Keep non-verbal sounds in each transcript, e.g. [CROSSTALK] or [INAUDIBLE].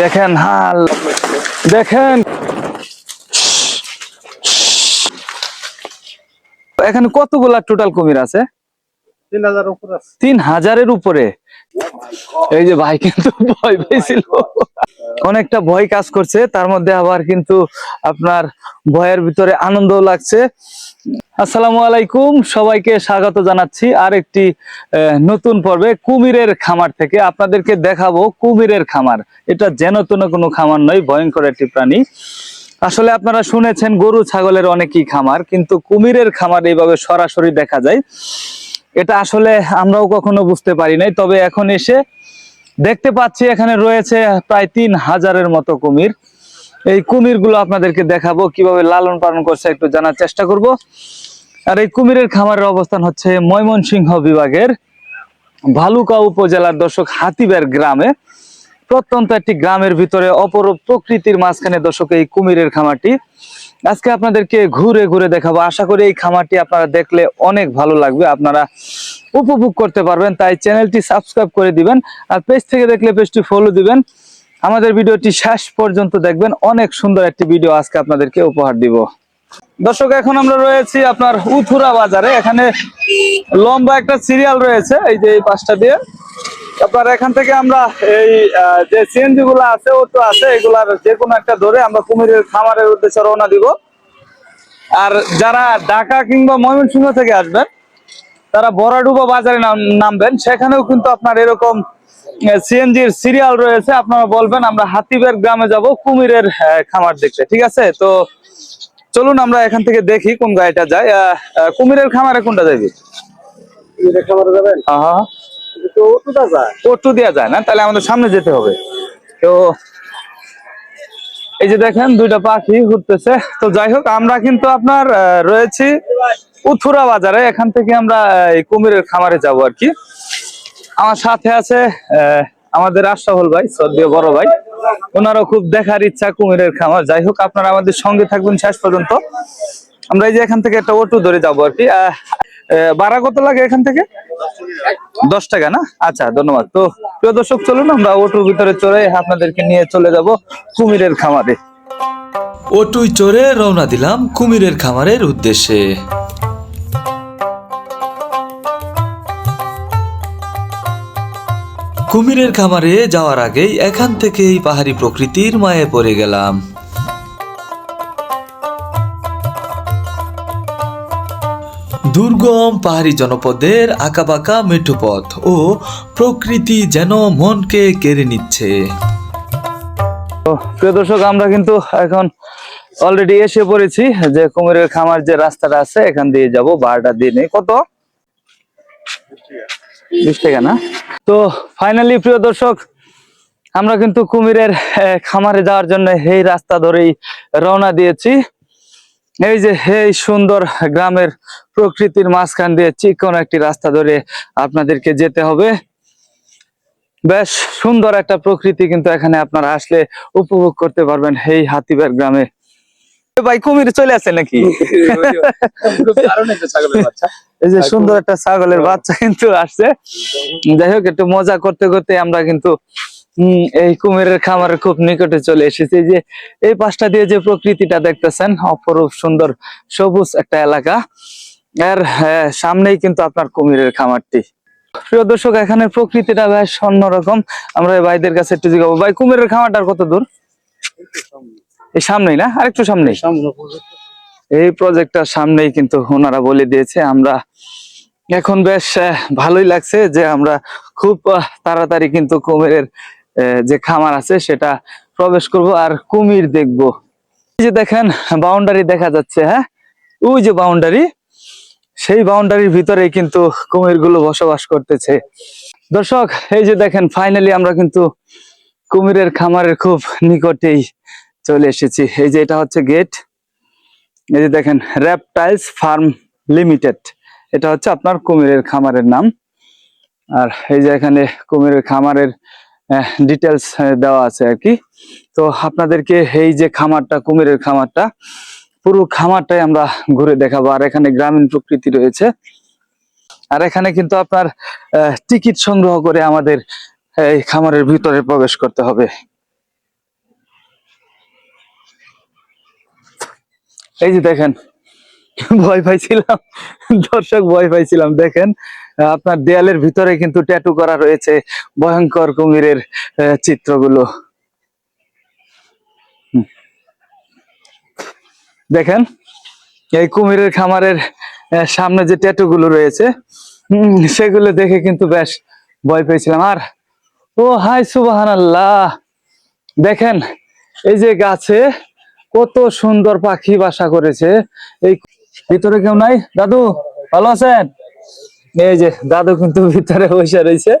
দেখেন হাল। দেখেন। এখানে কতগুলা টোটাল কুমির আছে? তিন হাজার উপর তিন হাজারের উপরে? এই যে ভাই কিন্তু ভয় পেয়েছিল। অনেকটা ভয় কাজ করছে তার মধ্যে আবার কিন্তু আপনার ভয়ের ভিতরে আনন্দও লাগছে। আসসালামু আলাইকুম। সবাইকে স্বাগত জানাচ্ছি আর একটি নতুন পর্বে কুমিরের খামার থেকে। আপনাদেরকে দেখাবো কুমিরের খামার। এটা যেন তেন কোনো খামার নয়, ভয়ঙ্কর একটি প্রাণী। আসলে আপনারা শুনেছেন, গরু, ছাগলের অনেকই খামার, কিন্তু কুমিরের খামার এইভাবে সরাসরি দেখা যায়। এটা আসলে আমরাও কখনো বুঝতে পারি নাই, তবে এখন এসে দেখতে পাচ্ছি, এখানে রয়েছে প্রায় তিন হাজারের মতো কুমির। এই কুমিরগুলো আপনাদেরকে দেখাবো, কীভাবে লালন পালন করছে, একটু জানার চেষ্টা করব। আর এই কুমিরের খামারের অবস্থান হচ্ছে ময়মনসিংহ বিভাগের ভালুকা উপজেলার দর্শক হাতিবের গ্রামে। প্রত্যন্ত একটি গ্রামের ভিতরে অপরূপ প্রকৃতির মাঝখানে দর্শক এই কুমিরের খামারটি। আজকে আপনাদেরকে ঘুরে ঘুরে দেখাবো। আশা করি এই খামারটি আপনারা দেখলে অনেক ভালো লাগবে, আপনারা উপভোগ করতে পারবেন। তাই চ্যানেলটি সাবস্ক্রাইব করে দিবেন আর পেজ থেকে দেখলে পেজটি ফলো দিবেন। আমাদের ভিডিওটি শেষ পর্যন্ত দেখবেন। অনেক সুন্দর একটি ভিডিও আজকে আপনাদেরকে উপহার দিব। দর্শক, এখন আমরা রয়েছি আপনার উথুরা বাজারে। এখানে লম্বা একটা সিরিয়াল রয়েছে, এই যে এই পাঁচটা দিয়ে। আপনার এখান থেকে আমরা এই যে সিএনজি গুলো আছে, অটো আছে, এগুলার যে কোনো একটা ধরে আমরা কুমিরের খামারের উদ্দেশ্যে রওনা দিব। আর যারা ঢাকা কিংবা ময়মনসিংহ থেকে আসবেন, তারা বড়াডুবা বাজারে নাম- নামবেন। সেখানেও কিন্তু আপনার এরকম সিএনজির সিরিয়াল রয়েছে আপনারা বলবেন আমরা হাতিবের গ্রামে যাব কুমিরের খামার দেখতে ঠিক আছে? তো চলুন আমরা এখান থেকে দেখি কোন গাড়িটা যায়। কুমিরের খামারে কোনটা যাবি? খামারে যাবেন? হ্যাঁ হ্যাঁ। দেওয়া যায়। না তাহলে আমাদের সামনে যেতে হবে। তো এই যে দেখেন দুইটা পাখি ঘুরতেছে। তো যাই হোক আমরা কিন্তু আপনার রয়েছি উথুরা বাজারে। এখান থেকে আমরা এই কুমিরের খামারে যাব আর কি। আমার সাথে আছে আমাদের আশরাফুল ভাই সদ্য বড় ভাই। ওনারও খুব দেখার ইচ্ছা কুমিরের খামার। যাই হোক, আপনারা আমাদের সঙ্গে থাকবেন শেষ পর্যন্ত। আমরা এই যে এখান থেকে একটা অটো ধরে যাব আর কি। ভাড়া কত লাগে এখান থেকে? দশ টাকা না? আচ্ছা ধন্যবাদ। তো, প্রিয় দর্শক, চলুন আমরা অটোর ভিতরে চড়ে আপনাদেরকে নিয়ে চলে যাব কুমিরের খামারে। ওটুই চড়ে রওনা দিলাম কুমিরের খামারের উদ্দেশ্যে। কুমিরের খামারে যাওয়ার আগেই এখান থেকেই পাহাড়ি প্রকৃতির মায়ে পড়ে গেলাম। দুর্গম পাহাড়ি জনপদের আঁকাবাঁকা মেঠো পথ ও প্রকৃতি যেন মনকে কেড়ে নিচ্ছে। প্রিয় দর্শক, আমরা কিন্তু এখন অলরেডি এসে পড়েছি যে কুমিরের খামার যে রাস্তাটা আছে, এখান দিয়ে যাব, বারোটা দিয়ে নেই। কত? বিশ টাকা না? তো ফাইনালি প্রিয় দর্শক, আমরা কিন্তু কুমিরের খামারে যাওয়ার জন্য এই রাস্তা ধরেই রওনা দিয়েছি। এই যে এই সুন্দর গ্রামের প্রকৃতির মাঝখান দিয়ে চিকন একটি রাস্তা ধরে আপনাদেরকে যেতে হবে। বেশ সুন্দর একটা প্রকৃতি কিন্তু এখানে আপনারা আসলে উপভোগ করতে পারবেন এই হাতিবার গ্রামে। ভাই কুমির চলে আসে নাকি? [LAUGHS] কারণ একটা ছাগলের বাচ্চা। এই যে সুন্দর একটা ছাগলের বাচ্চা কিন্তু আসছে। যাই হোক একটু মজা করতে করতে আমরা কিন্তু এই কুমিরের খামারের খুব নিকটে চলে এসেছি। এই যে এই পাশটা দিয়ে যে প্রকৃতিটা দেখতেছেন অপরূপ সুন্দর সবুজ একটা এলাকা। এর হ্যাঁ, সামনেই কিন্তু আপনার কুমিরের খামারটি। প্রিয় দর্শক এখানে প্রকৃতিটা বেশ অন্যরকম। আমরা ভাইদের কাছে একটু জিগাবো ভাই কুমিরের খামারটার কত দূর? এই সামনেই না? আরেকটু সামনেই। সামনে এই প্রজেক্টটার সামনেই কিন্তু ওনারা বলে দিয়েছে আমরা এখন বেশ ভালোই লাগছে যে আমরা খুব তাড়াতাড়ি কিন্তু কুমিরের যে খামার আছে সেটা প্রবেশ করব আর কুমির দেখব। এই যে দেখেন বাউন্ডারি দেখা যাচ্ছে হ্যাঁ? ওই যে বাউন্ডারি সেই বাউন্ডারির ভিতরেই কিন্তু কুমিরগুলো বসবাস করতেছে। দর্শক এই যে দেখেন ফাইনালি আমরা কিন্তু কুমিরের খামারের খুব নিকটেই চলে এসেছি। এই যে এটা হচ্ছে গেট এই যে দেখেন র্যাপটাইলস ফার্ম লিমিটেড এটা হচ্ছে আপনার কুমিরের খামারের নাম। আর এই যে এখানে কুমিরের খামারের ডিটেলস দেওয়া আছে আর কি। তো আপনাদেরকে এই যে খামারটা, কুমিরের খামারটা, পুরো খামারটাই আমরা ঘুরে দেখাবো। আর এখানে গ্রামীণ প্রকৃতি রয়েছে। আর এখানে কিন্তু আপনার টিকিট সংগ্রহ করে আমাদের, এই খামারের ভিতরে প্রবেশ করতে হবে। এই যে দেখেন, ভয় পাইছিলাম, দর্শক ভয় পাইছিলাম, দেখেন, আপনার দেয়ালের ভিতরে কিন্তু ট্যাটু করা রয়েছে ভয়ঙ্কর কুমিরের চিত্রগুলো। দেখেন, এই কুমিরের খামারের সামনে যে ট্যাটু গুলো রয়েছে সেগুলো দেখে কিন্তু বেশ ভয় পেয়েছিলাম। আর, ও হাই সুবাহান আল্লাহ দেখেন, এই যে গাছে কত সুন্দর পাখি বাসা করেছে। এই ভিতরে কেউ নাই? দাদু ভালো আছেন? এই যে দাদু কিন্তু ভিতরে বসে রয়েছে।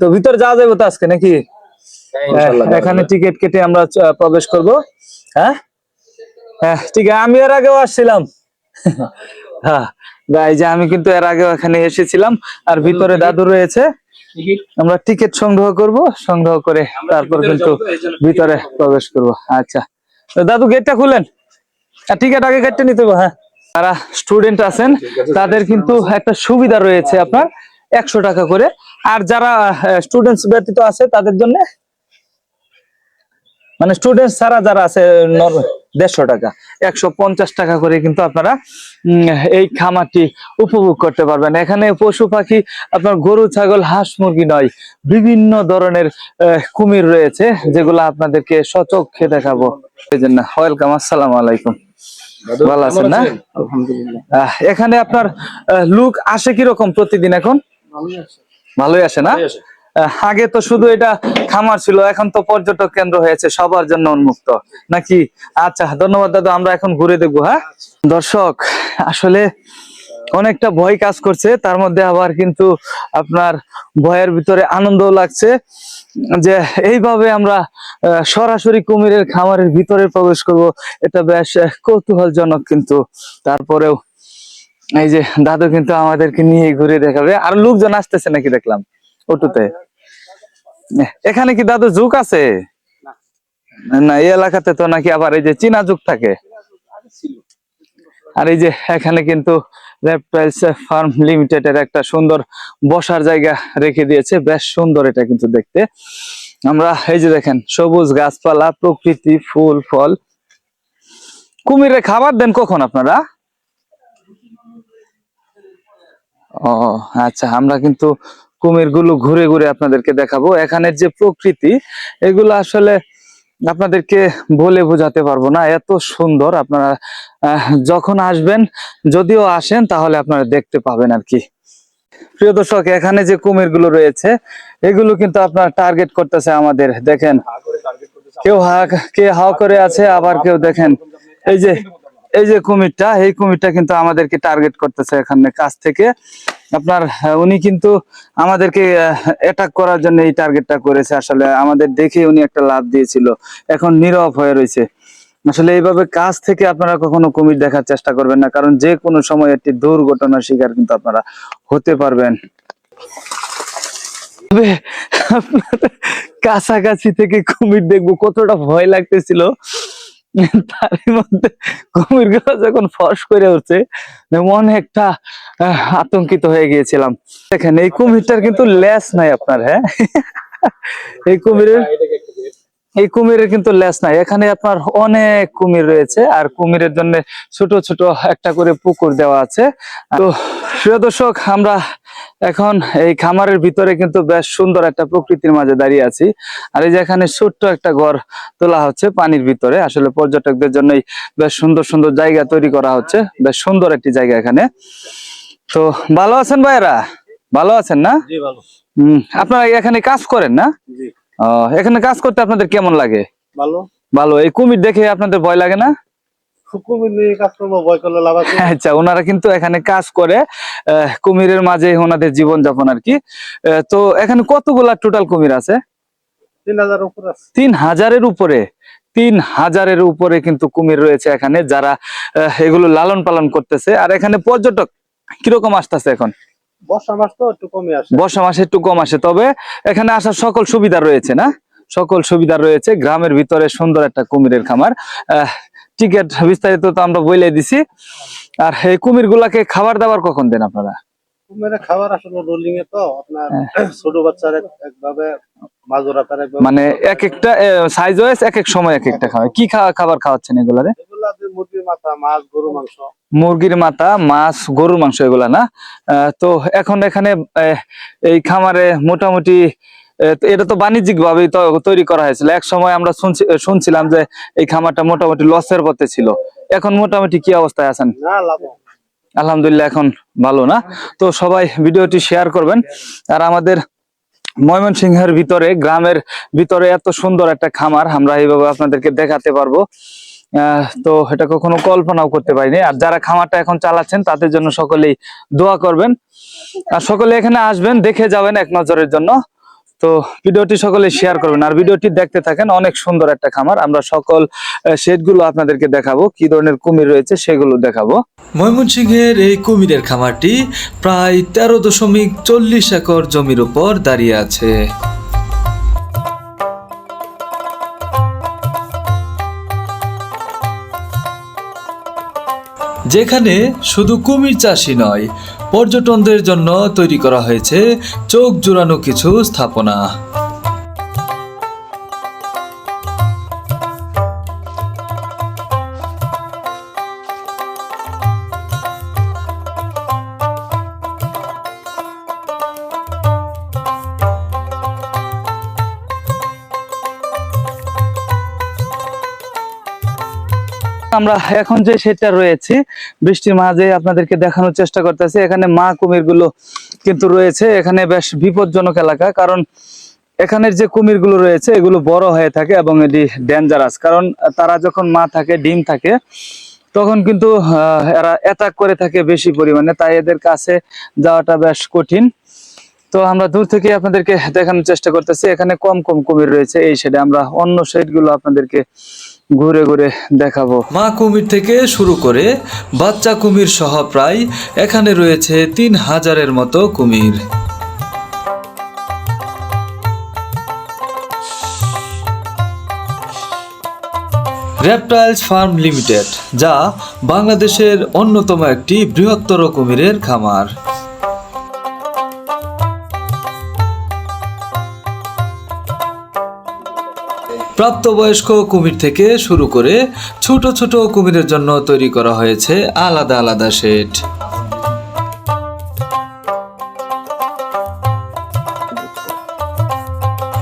তো ভিতরে যাওয়া যাবে তো আজকে নাকি? এখানে টিকিট কেটে আমরা প্রবেশ করব। হ্যাঁ? হ্যাঁ ঠিক আছে আমি এর আগেও আসছিলাম। হ্যাঁ যে আমি কিন্তু এর আগেও এখানে এসেছিলাম। আর ভিতরে দাদু রয়েছে। আমরা টিকিট সংগ্রহ করব সংগ্রহ করে তারপর কিন্তু ভিতরে প্রবেশ করব। আচ্ছা। দাদু গেটটা খুলেন টিকিট আগে গেটটা নিতে হবে হ্যাঁ। যারা স্টুডেন্ট আছেন, তাদের কিন্তু একটা সুবিধা রয়েছে আপনার, একশো টাকা করে। আর যারা স্টুডেন্টস ব্যতীত আছে, তাদের জন্য মানে স্টুডেন্ট ছাড়া যারা আছে দেড়শো টাকা। একশো পঞ্চাশ টাকা করে কিন্তু আপনারা এই খামারটি উপভোগ করতে পারবেন। এখানে পশু পাখি আপনার গরু ছাগল হাঁস মুরগি নয় বিভিন্ন ধরনের কুমির রয়েছে যেগুলো আপনাদেরকে সচক্ষে দেখাবো। এই জন্য ওয়েলকাম আসসালামু আলাইকুম। ভালো আছেন না? আলহামদুলিল্লাহ। এখানে আপনার লুক আসে কীরকম প্রতিদিন এখন? ভালোই আসে না? আগে তো শুধু এটা খামার ছিল, এখন তো পর্যটক কেন্দ্র হয়েছে, সবার জন্য উন্মুক্ত। নাকি? আচ্ছা ধন্যবাদ দাদা, আমরা এখন ঘুরে দেখব হ্যাঁ? দর্শক, আসলে অনেকটা ভয় কাজ করছে, তার মধ্যে আবার কিন্তু আপনার ভয়ের ভিতরে আনন্দ লাগছে যে এইভাবে আমরা সরাসরি কুমিরের খামারের ভিতরে প্রবেশ করব, এটা বেশ কৌতূহলজনক কিন্তু। তারপরেও এই যে দাদু কিন্তু আমাদেরকে নিয়ে ঘুরে দেখাবে, আর লোকজন আসতেছে নাকি দেখলাম? অটোতে এখানে কি দাদু যুগ আছে? না, এই এলাকাতে তো নাকি আবার এই যে চীনা যুগ থাকে। আর এই যে এখানে কিন্তু ফার্ম লিমিটেড এর একটা সুন্দর বসার জায়গা রেখে দিয়েছে। বেশ সুন্দর এটা কিন্তু দেখতে। আমরা এই যে দেখেন, সবুজ গাছপালা, প্রকৃতি, ফুল, ফল। কুমিরে খাবার দেন কখন আপনারা? ও আচ্ছা আমরা কিন্তু কুমিরগুলো ঘুরে ঘুরে আপনাদেরকে দেখাবো। এখানের যে প্রকৃতি, এগুলো আসলে আপনাদেরকে বলে বোঝাতে পারব না। এত সুন্দর আপনারা যখন আসবেন, যদিও আসেন, তাহলে আপনারা দেখতে পাবেন আর কি। প্রিয় দর্শক, এখানে যে কুমিরগুলো রয়েছে, এগুলো কিন্তু আপনার টার্গেট করতেছে আমাদের, দেখেন। কেউ হা, কে হাও করে আছে, আবার কেউ দেখেন। এই যে এই যে কুমিরটা, এই কুমিরটা কিন্তু আমাদেরকে টার্গেট করতেছে এখানে কাছ থেকে। আপনার উনি কিন্তু আমাদেরকে অ্যাটাক করার জন্য এই টার্গেটটা করেছে। আসলে আমাদের দেখে উনি একটা লাভ দিয়েছিল। এখন নীরব হয়ে রয়েছে। আসলে এইভাবে কাজ থেকে আপনারা কখনো কুমির দেখার চেষ্টা করবেন না, কারণ যে কোনো সময় একটি দুর্ঘটনার শিকার কিন্তু আপনারা হতে পারবেন। কাছাকাছি থেকে কুমির দেখব, কতটা ভয় লাগতেছিল। তার মধ্যে কুমিরগুলো যখন ফস করে উঠছে মনে একটা আতঙ্কিত হয়ে গিয়েছিলাম। দেখেন, এই কুমিরটার কিন্তু লেস নাই আপনার হ্যাঁ? এই কুমিরের এই কুমিরের কিন্তু লেস নাই। এখানে আপনার অনেক কুমির রয়েছে, আর কুমিরের জন্য ছোট ছোট একটা করে পুকুর দেওয়া আছে। তো, প্রিয় দর্শক, আমরা এখন এই খামারের ভিতরে কিন্তু বেশ সুন্দর একটা প্রকৃতির মাঝে দাঁড়িয়ে আছি। আর এই যে এখানে ছোট্ট একটা ঘর তোলা হচ্ছে পানির ভিতরে। আসলে পর্যটকদের জন্যই বেশ সুন্দর সুন্দর জায়গা তৈরি করা হচ্ছে। বেশ সুন্দর একটি জায়গা এখানে। তো ভালো আছেন ভাইয়েরা? ভালো আছেন না? হম আপনারা এখানে কাজ করেন না? এখানে কাজ করতে আপনাদের কেমন লাগে? ভালো। ভালো এই কুমির দেখে আপনাদের ভয় লাগে না? আচ্ছা ওনারা কিন্তু এখানে কাজ করে কুমিরের মাঝে ওনাদের জীবন যাপন আর কি। তো এখানে কতগুলা টোটাল কুমির আছে? তিন হাজারের উপরে তিন হাজারের উপরে কিন্তু কুমির রয়েছে এখানে যারা এগুলো লালন পালন করতেছে। আর এখানে পর্যটক কীরকম আসতেছে এখন? বর্ষা মাস তো একটু কমে আসে। বর্ষা মাসে একটু কম আসে তবে এখানে আসার সকল সুবিধা রয়েছে না? সকল সুবিধা রয়েছে গ্রামের ভিতরে সুন্দর একটা কুমিরের খামার। টিকিট বিস্তারিত তো আমরা বলে দিছি। আর এই কুমির গুলাকে খাবার দাবার কখন দেন আপনারা? খাবার আসলে রোলিং এ তো আপনার ছোট বাচ্চার একভাবে মাজরা তার একভাবে মানে এক একটা সাইজ ওয়াইজ এক এক সময় এক একটা খাবার কি খাওয়া খাবার খাওয়াচ্ছেন এগুলা যে মুরগির মাথা মাছ গরুর মাংস। এগুলা না? তো এখন এখানে এই খামারে মোটামুটি এটা তো বাণিজ্যিক ভাবেই তৈরি করা হয়েছিল। এক সময় আমরা শুনছি শুনছিলাম যে এই খামারটা মোটামুটি লসের পথে ছিল। এখন মোটামুটি কি অবস্থায় আছেন? আলহামদুলিল্লাহ এখন ভালো না? তো সবাই ভিডিওটি শেয়ার করবেন। আর আমাদের ময়মনসিংহের ভিতরে গ্রামের ভিতরে এত সুন্দর একটা খামার আমরা এইভাবে আপনাদেরকে দেখাতে পারব। আহ, তো এটা কখনো কল্পনাও করতে পারিনি। আর যারা খামারটা এখন চালাচ্ছেন তাদের জন্য সকলেই দোয়া করবেন। আর সকলে এখানে আসবেন দেখে যাবেন এক নজরের জন্য। তো ভিডিওটি সকলে শেয়ার করবেন। আর ভিডিওটি দেখতে থাকেন অনেক সুন্দর একটা খামার। আমরা সকল শেডগুলো আপনাদেরকে দেখাবো। কি ধরনের কুমির রয়েছে সেগুলো দেখাবো। ময়মনসিংহের এই কুমিরের খামারটি প্রায় তেরো দশমিক চল্লিশ একর জমির উপর দাঁড়িয়ে আছে। যেখানে শুধু কুমির চাষই নয় পর্যটনদের জন্য তৈরি করা হয়েছে চোখ জোড়ানো কিছু স্থাপনা। আমরা এখন যে সেটা রয়েছে, বৃষ্টির মাঝে আপনাদেরকে দেখানোর চেষ্টা করতেছি। এখানে মা কুমিরগুলো কিন্তু রয়েছে। এখানে বেশ বিপজ্জনক এলাকা, কারণ এখানের যে কুমিরগুলো রয়েছে, এগুলো বড় হয়ে থাকে এবং এটি ডেঞ্জারাস কারণ তারা যখন মা থাকে, ডিম থাকে, তখন কিন্তু এরা অ্যাটাক করে থাকে বেশি পরিমাণে, তাই এদের কাছে যাওয়াটা বেশ কঠিন। তো আমরা দূর থেকে আপনাদেরকে দেখানোর চেষ্টা করতেছি। এখানে কম কম কুমির রয়েছে এই সাইডে আমরা অন্য সাইডগুলো আপনাদেরকে ঘুরে ঘুরে দেখাবো। মা কুমির থেকে শুরু করে বাচ্চা কুমির সহ প্রায় এখানে রয়েছে তিন হাজারের মতো কুমির। রেপটাইলস ফার্ম লিমিটেড, যা বাংলাদেশের অন্যতম একটি বৃহত্তর কুমিরের খামার। প্রাপ্তবয়স্ক কুমির থেকে শুরু করে ছোট ছোট কুমিরের জন্য তৈরি করা হয়েছে আলাদা আলাদা শেড।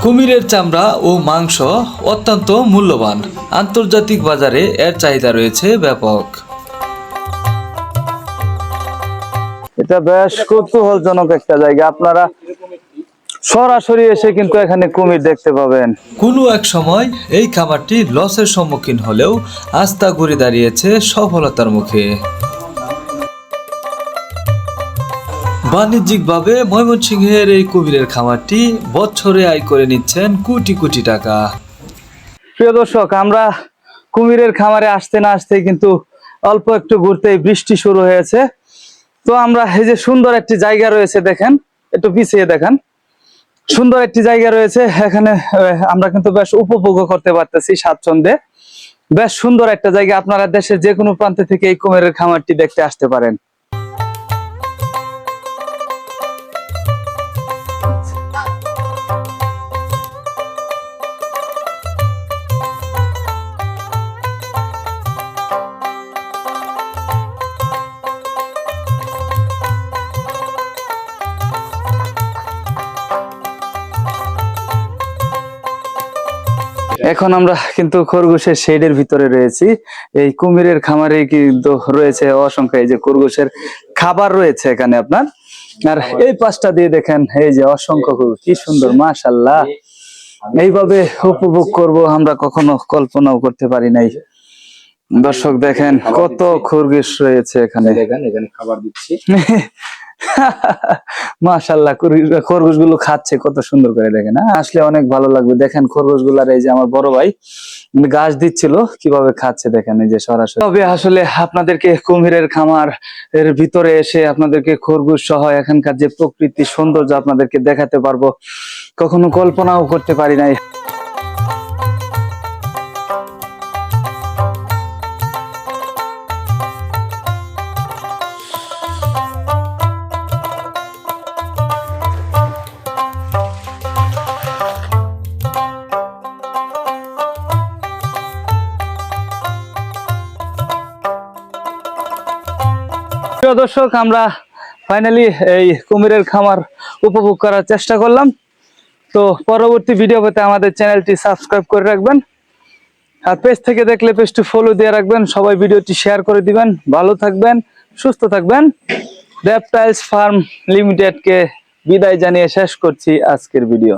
কুমিরের চামড়া ও মাংস অত্যন্ত মূল্যবান। আন্তর্জাতিক বাজারে এর চাহিদা রয়েছে ব্যাপক। এটা বেশ কৌতূহলজনক একটা জায়গা। আপনারা সরাসরি এসে কিন্তু এখানে কুমির দেখতে পাবেন। কোনো এক সময় এই খামারটি লসের সম্মুখীন হলেও আস্থা ঘুরে দাঁড়িয়েছে সফলতার মুখে। বাণিজ্যিকভাবে ময়মনসিংহের এই কুমিরের খামারটি বছরে আয় করে নিচ্ছেন কোটি কোটি টাকা। প্রিয় দর্শক আমরা কুমিরের খামারে আসতে না আসতে কিন্তু অল্প একটু ঘুরতেই বৃষ্টি শুরু হয়েছে। তো আমরা এই যে সুন্দর একটি জায়গা রয়েছে দেখেন একটু পিছিয়ে দেখেন। সুন্দর একটি জায়গা রয়েছে। এখানে আমরা কিন্তু বেশ উপভোগ করতে পারতেছি স্বাচ্ছন্দ্যে। বেশ সুন্দর একটা জায়গা। আপনারা দেশের যে কোনো প্রান্ত থেকে এই কুমিরের খামারটি দেখতে আসতে পারেন। এখন আমরা কিন্তু খরগোশের শেডের ভিতরে রয়েছি। এই কুমিরের খামারে কিন্তু রয়েছে অসংখ্য এই যে খরগোশের খাবার রয়েছে এখানে আপনার। আর এই পাশটা দিয়ে দেখেন এই যে অসংখ্য কি সুন্দর মাশাল্লাহ এইভাবে উপভোগ করব আমরা কখনো কল্পনাও করতে পারি নাই। দর্শক দেখেন কত খরগোশ রয়েছে এখানে। দেখেন এখানে খাবার দিচ্ছি। [LAUGHS] [LAUGHS] মাশাল্লাহ খরগোশগুলো খাচ্ছে, কত সুন্দর করে দেখেন হ্যাঁ? আসলে অনেক ভালো লাগবে। দেখেন খরগোশগুলার এই যে আমার বড় ভাই গাছ দিচ্ছিল, কীভাবে খাচ্ছে দেখেন এই যে সরাসরি। তবে আসলে আপনাদেরকে কুমিরের খামার এর ভিতরে এসে আপনাদেরকে খরগোশ সহ এখানকার যে প্রকৃতি সৌন্দর্য আপনাদেরকে দেখাতে পারব, কখনো কল্পনাও করতে পারি নাই। প্রিয় দর্শক, আমরা ফাইনালি এই কুমিরের খামার উপভোগ করার চেষ্টা করলাম। তো পরবর্তী ভিডিও পেতে আমাদের চ্যানেলটি সাবস্ক্রাইব করে রাখবেন। আর পেজ থেকে দেখলে পেজটি ফলো দিয়ে রাখবেন। সবাই ভিডিওটি শেয়ার করে দিবেন। ভালো থাকবেন, সুস্থ থাকবেন। রেপটাইলস ফার্ম লিমিটেডকে বিদায় জানিয়ে শেষ করছি আজকের ভিডিও